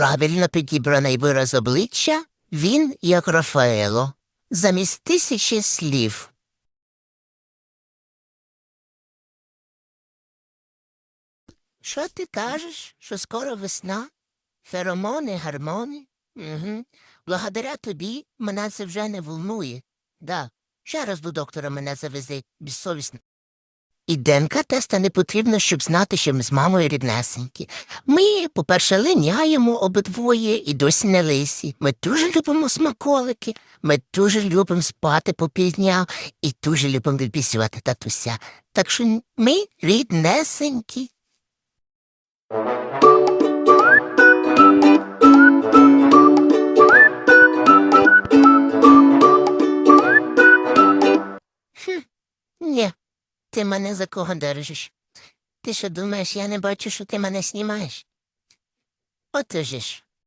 Правильно підібраний вираз обличчя, він як Рафаело, замість тисячі слів. Що ти кажеш, що скоро весна? Феромони, гармони? Угу. Благодаря тобі мене це вже не волнує. Да, ще раз до доктора мене завези, безсовісно. І ДНК теста не потрібно, щоб знати, що ми з мамою ріднесенькі. Ми, по-перше, линяємо обидвоє і досі не лисі. Ми дуже любимо смаколики, ми дуже любимо спати по півдня і дуже любимо відпісювати татуся. Так що ми ріднесенькі. Хм, ні, ти мене за кого держиш? Ти що думаєш, я не бачу, що ти мене знімаєш? Отже ж,